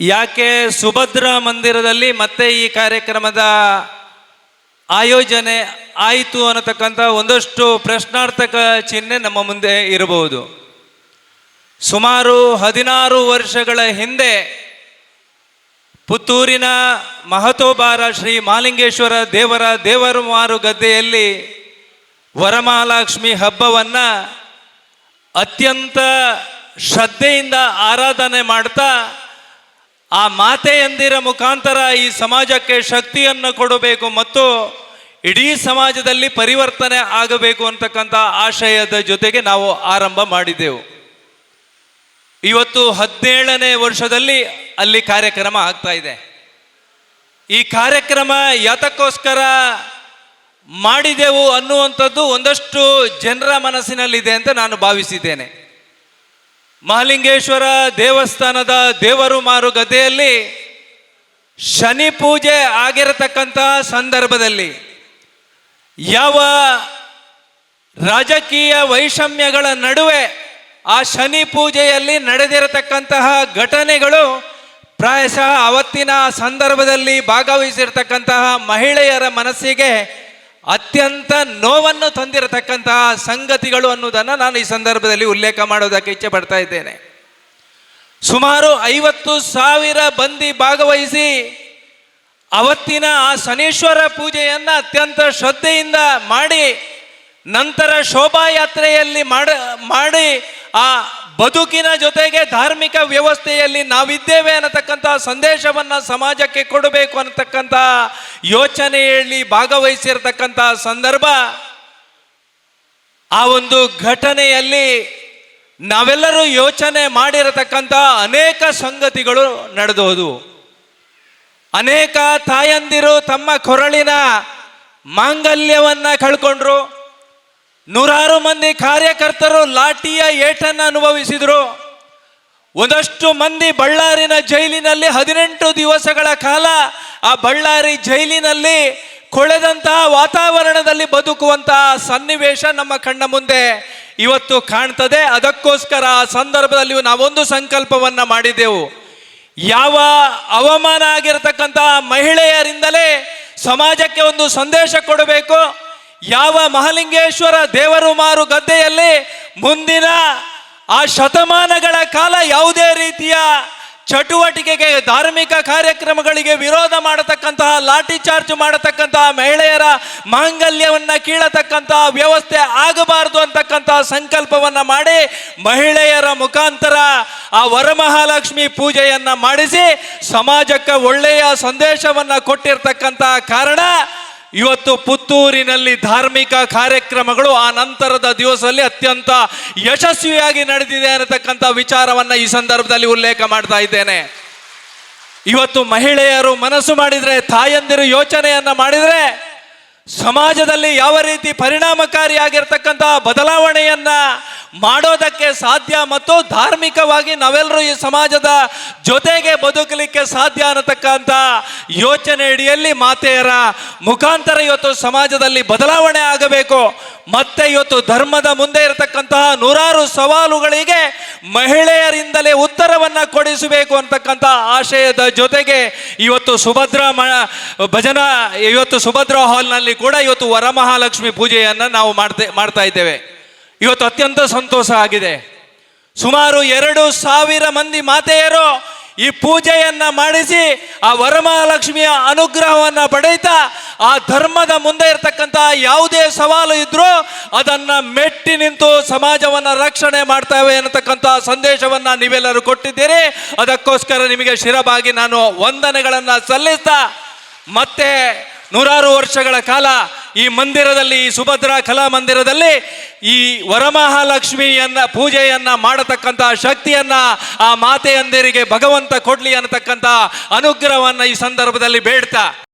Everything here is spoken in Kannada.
ಯಾಕೆ ಸುಭದ್ರ ಮಂದಿರದಲ್ಲಿ ಮತ್ತೆ ಈ ಕಾರ್ಯಕ್ರಮದ ಆಯೋಜನೆ ಆಯಿತು ಅನ್ನತಕ್ಕಂಥ ಒಂದಷ್ಟು ಪ್ರಶ್ನಾರ್ಥಕ ಚಿಹ್ನೆ ನಮ್ಮ ಮುಂದೆ ಇರಬಹುದು. ಸುಮಾರು ಹದಿನಾರು ವರ್ಷಗಳ ಹಿಂದೆ ಪುತ್ತೂರಿನ ಮಹತೋಬಾರ ಶ್ರೀ ಮಾಲಿಂಗೇಶ್ವರ ದೇವರ ದೇವರು ಗದ್ದೆಯಲ್ಲಿ ವರಮಹಾಲಕ್ಷ್ಮಿ ಹಬ್ಬವನ್ನು ಅತ್ಯಂತ ಶ್ರದ್ಧೆಯಿಂದ ಆರಾಧನೆ ಮಾಡ್ತಾ ಆ ಮಾತೆಯಂದಿರ ಮುಖಾಂತರ ಈ ಸಮಾಜಕ್ಕೆ ಶಕ್ತಿಯನ್ನು ಕೊಡಬೇಕು ಮತ್ತು ಇಡೀ ಸಮಾಜದಲ್ಲಿ ಪರಿವರ್ತನೆ ಆಗಬೇಕು ಅಂತಕ್ಕಂಥ ಆಶಯದ ಜೊತೆಗೆ ನಾವು ಆರಂಭ ಮಾಡಿದೆವು ಇವತ್ತು ಹದಿನೇಳನೇ ವರ್ಷದಲ್ಲಿ ಅಲ್ಲಿ ಕಾರ್ಯಕ್ರಮ ಆಗ್ತಾ ಇದೆ. ಈ ಕಾರ್ಯಕ್ರಮ ಯಾತಕ್ಕೋಸ್ಕರ ಮಾಡಿದೆವು ಅನ್ನುವಂಥದ್ದು ಒಂದಷ್ಟು ಜನರ ಮನಸ್ಸಿನಲ್ಲಿದೆ ಅಂತ ನಾನು ಭಾವಿಸಿದ್ದೇನೆ. ಮಹಾಲಿಂಗೇಶ್ವರ ದೇವಸ್ಥಾನದ ದೇವರು ಮಾರು ಗದ್ದೆಯಲ್ಲಿ ಶನಿ ಪೂಜೆ ಆಗಿರತಕ್ಕಂಥ ಸಂದರ್ಭದಲ್ಲಿ ಯಾವ ರಾಜಕೀಯ ವೈಷಮ್ಯಗಳ ನಡುವೆ ಆ ಶನಿ ಪೂಜೆಯಲ್ಲಿ ನಡೆದಿರತಕ್ಕಂತಹ ಘಟನೆಗಳು ಪ್ರಾಯಶಃ ಅವತ್ತಿನ ಸಂದರ್ಭದಲ್ಲಿ ಭಾಗವಹಿಸಿರ್ತಕ್ಕಂತಹ ಮಹಿಳೆಯರ ಮನಸ್ಸಿಗೆ ಅತ್ಯಂತ ನೋವನ್ನು ತಂದಿರತಕ್ಕಂತಹ ಸಂಗತಿಗಳು ಅನ್ನೋದನ್ನು ನಾನು ಈ ಸಂದರ್ಭದಲ್ಲಿ ಉಲ್ಲೇಖ ಮಾಡೋದಕ್ಕೆ ಇಚ್ಛೆ ಪಡ್ತಾ ಇದ್ದೇನೆ. ಸುಮಾರು ಐವತ್ತು ಸಾವಿರ ಬಂದಿ ಭಾಗವಹಿಸಿ ಅವತ್ತಿನ ಆ ಶನೀಶ್ವರ ಪೂಜೆಯನ್ನು ಅತ್ಯಂತ ಶ್ರದ್ಧೆಯಿಂದ ಮಾಡಿ ನಂತರ ಶೋಭಾಯಾತ್ರೆಯಲ್ಲಿ ಮಾಡ, ಮಾಡಿ ಆ ಬದುಕಿನ ಜೊತೆಗೆ ಧಾರ್ಮಿಕ ವ್ಯವಸ್ಥೆಯಲ್ಲಿ ನಾವಿದ್ದೇವೆ ಅನ್ನತಕ್ಕಂಥ ಸಂದೇಶವನ್ನ ಸಮಾಜಕ್ಕೆ ಕೊಡಬೇಕು ಅನ್ನತಕ್ಕಂಥ ಯೋಚನೆಯಲ್ಲಿ ಭಾಗವಹಿಸಿರತಕ್ಕಂಥ ಸಂದರ್ಭ, ಆ ಒಂದು ಘಟನೆಯಲ್ಲಿ ನಾವೆಲ್ಲರೂ ಯೋಚನೆ ಮಾಡಿರತಕ್ಕಂಥ ಅನೇಕ ಸಂಗತಿಗಳು ನಡೆದೋದು. ಅನೇಕ ತಾಯಂದಿರು ತಮ್ಮ ಕೊರಳಿನ ಮಾಂಗಲ್ಯವನ್ನು ಕಳ್ಕೊಂಡ್ರು. ನೂರಾರು ಮಂದಿ ಕಾರ್ಯಕರ್ತರು ಲಾಠಿಯ ಏಟನ್ನು ಅನುಭವಿಸಿದರು. ಒಂದಷ್ಟು ಮಂದಿ ಬಳ್ಳಾರಿನ ಜೈಲಿನಲ್ಲಿ ಹದಿನೆಂಟು ದಿವಸಗಳ ಕಾಲ ಆ ಬಳ್ಳಾರಿ ಜೈಲಿನಲ್ಲಿ ಕೊಳೆದಂತಹ ವಾತಾವರಣದಲ್ಲಿ ಬದುಕುವಂತಹ ಸನ್ನಿವೇಶ ನಮ್ಮ ಕಣ್ಣ ಮುಂದೆ ಇವತ್ತು ಕಾಣ್ತದೆ. ಅದಕ್ಕೋಸ್ಕರ ಆ ಸಂದರ್ಭದಲ್ಲಿ ನಾವೊಂದು ಸಂಕಲ್ಪವನ್ನ ಮಾಡಿದೆವು. ಯಾವ ಅವಮಾನ ಆಗಿರತಕ್ಕಂತಹ ಮಹಿಳೆಯರಿಂದಲೇ ಸಮಾಜಕ್ಕೆ ಒಂದು ಸಂದೇಶ ಕೊಡಬೇಕು. ಯಾವ ಮಹಾಲಿಂಗೇಶ್ವರ ದೇವರು ಮಾರು ಗದ್ದೆಯಲ್ಲಿ ಮುಂದಿನ ಆ ಶತಮಾನಗಳ ಕಾಲ ಯಾವುದೇ ರೀತಿಯ ಚಟುವಟಿಕೆಗೆ, ಧಾರ್ಮಿಕ ಕಾರ್ಯಕ್ರಮಗಳಿಗೆ ವಿರೋಧ ಮಾಡತಕ್ಕಂತಹ, ಲಾಠಿ ಚಾರ್ಜ್ ಮಾಡತಕ್ಕಂತಹ ಮಹಿಳೆಯರ ಮಾಂಗಲ್ಯವನ್ನು ಕೀಳತಕ್ಕಂತಹ ವ್ಯವಸ್ಥೆ ಆಗಬಾರದು ಅಂತಕ್ಕಂತಹ ಸಂಕಲ್ಪವನ್ನ ಮಾಡಿ ಮಹಿಳೆಯರ ಮುಖಾಂತರ ಆ ವರಮಹಾಲಕ್ಷ್ಮಿ ಪೂಜೆಯನ್ನು ಮಾಡಿಸಿ ಸಮಾಜಕ್ಕೆ ಒಳ್ಳೆಯ ಸಂದೇಶವನ್ನ ಕೊಟ್ಟಿರ್ತಕ್ಕಂತಹ ಕಾರಣ ಇವತ್ತು ಪುತ್ತೂರಿನಲ್ಲಿ ಧಾರ್ಮಿಕ ಕಾರ್ಯಕ್ರಮಗಳು ಆ ನಂತರದ ದಿವಸದಲ್ಲಿ ಅತ್ಯಂತ ಯಶಸ್ವಿಯಾಗಿ ನಡೆದಿದೆ ಅನ್ನತಕ್ಕಂಥ ವಿಚಾರವನ್ನ ಈ ಸಂದರ್ಭದಲ್ಲಿ ಉಲ್ಲೇಖ ಮಾಡ್ತಾ ಇದ್ದೇನೆ. ಇವತ್ತು ಮಹಿಳೆಯರು ಮನಸ್ಸು ಮಾಡಿದರೆ, ತಾಯಂದಿರು ಯೋಚನೆಯನ್ನು ಮಾಡಿದರೆ, ಸಮಾಜದಲ್ಲಿ ಯಾವ ರೀತಿ ಪರಿಣಾಮಕಾರಿಯಾಗಿರ್ತಕ್ಕಂಥ ಬದಲಾವಣೆಯನ್ನ ಮಾಡೋದಕ್ಕೆ ಸಾಧ್ಯ ಮತ್ತು ಧಾರ್ಮಿಕವಾಗಿ ನಾವೆಲ್ಲರೂ ಈ ಸಮಾಜದ ಜೊತೆಗೆ ಬದುಕಲಿಕ್ಕೆ ಸಾಧ್ಯ ಅನ್ನತಕ್ಕಂಥ ಯೋಚನೆ ಅಡಿಯಲ್ಲಿ ಮಾತೆಯರ ಮುಖಾಂತರ ಇವತ್ತು ಸಮಾಜದಲ್ಲಿ ಬದಲಾವಣೆ ಆಗಬೇಕು. ಮತ್ತೆ ಇವತ್ತು ಧರ್ಮದ ಮುಂದೆ ಇರತಕ್ಕಂತಹ ನೂರಾರು ಸವಾಲುಗಳಿಗೆ ಮಹಿಳೆಯರಿಂದಲೇ ಉತ್ತರವನ್ನು ಕೊಡಿಸಬೇಕು ಅಂತಕ್ಕಂಥ ಆಶಯದ ಜೊತೆಗೆ ಇವತ್ತು ಸುಭದ್ರ ಮ, ಭಜನಾ, ಇವತ್ತು ಸುಭದ್ರ ಹಾಲ್ನಲ್ಲಿ ಕೂಡ ಇವತ್ತು ವರಮಹಾಲಕ್ಷ್ಮಿ ಪೂಜೆಯನ್ನು ನಾವು ಮಾಡ್ತೇ, ಮಾಡ್ತಾ ಇದ್ದೇವೆ. ಇವತ್ತು ಅತ್ಯಂತ ಸಂತೋಷ ಆಗಿದೆ. ಸುಮಾರು ಎರಡು ಸಾವಿರ ಮಂದಿ ಮಾತೆಯರು ಈ ಪೂಜೆಯನ್ನ ಮಾಡಿಸಿ, ಆ ವರಮಹಾಲಕ್ಷ್ಮಿಯ ಅನುಗ್ರಹವನ್ನ ಪಡೆಯುತ್ತಾ ಆ ಧರ್ಮದ ಮುಂದೆ ಇರತಕ್ಕಂತಹ ಯಾವುದೇ ಸವಾಲು ಇದ್ರೂ ಅದನ್ನ ಮೆಟ್ಟಿ ನಿಂತು ಸಮಾಜವನ್ನ ರಕ್ಷಣೆ ಮಾಡ್ತೇವೆ ಅನ್ನತಕ್ಕಂಥ ಸಂದೇಶವನ್ನ ನೀವೆಲ್ಲರೂ ಕೊಟ್ಟಿದ್ದೀರಿ. ಅದಕ್ಕೋಸ್ಕರ ನಿಮಗೆ ಶಿರಬಾಗಿ ನಾನು ವಂದನೆಗಳನ್ನು ಸಲ್ಲಿಸ್ತಾ, ಮತ್ತೆ ನೂರಾರು ವರ್ಷಗಳ ಕಾಲ ಈ ಮಂದಿರದಲ್ಲಿ, ಈ ಸುಭದ್ರಾ ಕಲಾ ಮಂದಿರದಲ್ಲಿ ಈ ವರಮಹಾಲಕ್ಷ್ಮಿಯನ್ನ ಪೂಜೆಯನ್ನ ಮಾಡತಕ್ಕಂಥ ಶಕ್ತಿಯನ್ನ ಆ ಮಾತೆಯಂದಿರಿಗೆ ಭಗವಂತ ಕೊಡ್ಲಿ ಅನ್ನತಕ್ಕಂಥ ಅನುಗ್ರಹವನ್ನ ಈ ಸಂದರ್ಭದಲ್ಲಿ ಬೇಡ್ತಾ.